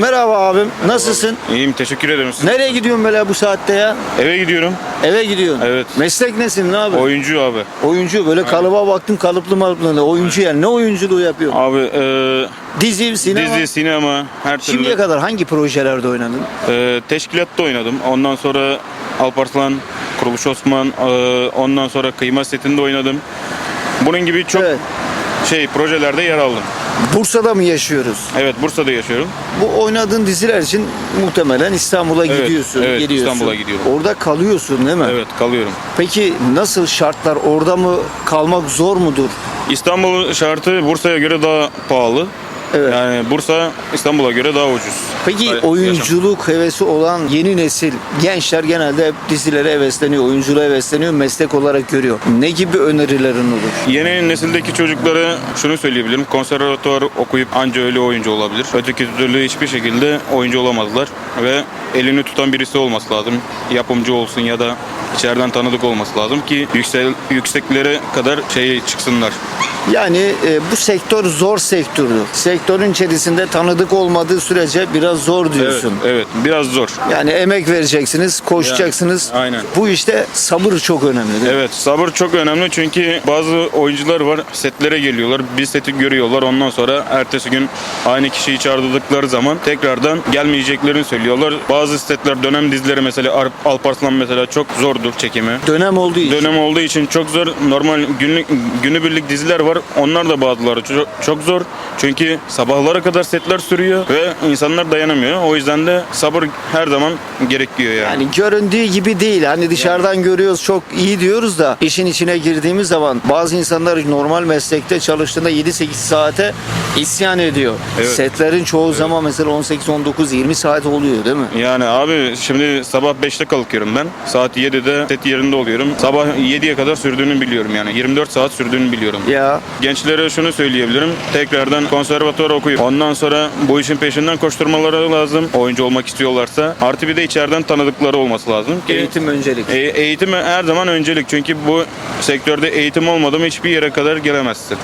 Merhaba abim. Nasılsın? İyiyim teşekkür ederim. Nereye gidiyorsun böyle bu saatte ya? Eve gidiyorum. Eve gidiyorsun. Evet. Meslek nesin ne abi? Oyuncu abi. Oyuncu böyle kalıba baktım kalıplı malıplı. Oyuncu yani ne oyunculuğu yapıyorsun? Abi e, Dizi, sinema. dizi, sinema her türlü. Şimdiye kadar hangi projelerde oynadın? E, teşkilatta oynadım. Ondan sonra Alparslan, Kuruluş Osman, e, ondan sonra Kıyma setinde oynadım. Bunun gibi çok Evet. Şey projelerde yer aldım. Bursa'da mı yaşıyoruz? Evet Bursa'da yaşıyorum. Bu oynadığın diziler için muhtemelen İstanbul'a Evet, gidiyorsun, evet, geliyorsun. İstanbul'a gidiyorum. Orada kalıyorsun değil mi? Evet kalıyorum. Peki nasıl şartlar? Orada mı kalmak zor mudur? İstanbul şartı Bursa'ya göre daha pahalı. Evet. Yani Bursa İstanbul'a göre daha ucuz. Peki Yaşam. oyunculuk hevesi olan yeni nesil gençler genelde hep dizilere hevesleniyor, oyunculuğa hevesleniyor, meslek olarak görüyor. Ne gibi önerilerin olur? Yeni nesildeki çocuklara şunu söyleyebilirim. Konservatuvar okuyup anca öyle oyuncu olabilir. Öteki türlü hiçbir şekilde oyuncu olamazlar. Ve elini tutan birisi olması lazım. Yapımcı olsun ya da içeriden tanıdık olması lazım ki yüksel, yükseklere kadar şey çıksınlar. Yani e, bu sektör zor sektördür. Sektörün içerisinde tanıdık olmadığı sürece biraz zor Evet, diyorsun. evet biraz zor. Yani emek vereceksiniz, koşacaksınız. Yani, aynen. Bu işte sabır çok önemli değil mi? Evet sabır çok önemli çünkü bazı oyuncular var setlere geliyorlar bir seti görüyorlar ondan sonra ertesi gün aynı kişiyi çağırdıkları zaman tekrardan gelmeyeceklerini söylüyorlar. Bazı setler dönem dizileri mesela Alp- Alparslan mesela çok zordur çekimi. Dönem olduğu için. Dönem olduğu için çok zor. Normal günlük günübirlik diziler var. Onlar da bazıları çok, çok zor. Çünkü sabahlara kadar setler sürüyor ve insanlar dayanamıyor. O yüzden de sabır her zaman gerekiyor yani. Yani göründüğü gibi değil. Hani dışarıdan görüyoruz çok iyi diyoruz da işin içine girdiğimiz zaman bazı insanlar normal meslekte çalıştığında 7-8 saate isyan ediyor. Evet. Setlerin çoğu zaman mesela 18 19 20 saat oluyor değil mi? Yani abi şimdi sabah 5'te kalkıyorum ben. Saat 7'de set yerinde oluyorum. Sabah 7'ye kadar sürdüğünü biliyorum yani. 24 saat sürdüğünü biliyorum. Ya Gençlere şunu söyleyebilirim. Tekrardan konservatuvar okuyup ondan sonra bu işin peşinden koşturmaları lazım. Oyuncu olmak istiyorlarsa. Artı bir de içeriden tanıdıkları olması lazım ki eğitim öncelik. E- eğitim her zaman öncelik çünkü bu sektörde eğitim olmadan hiçbir yere kadar gelemezsin.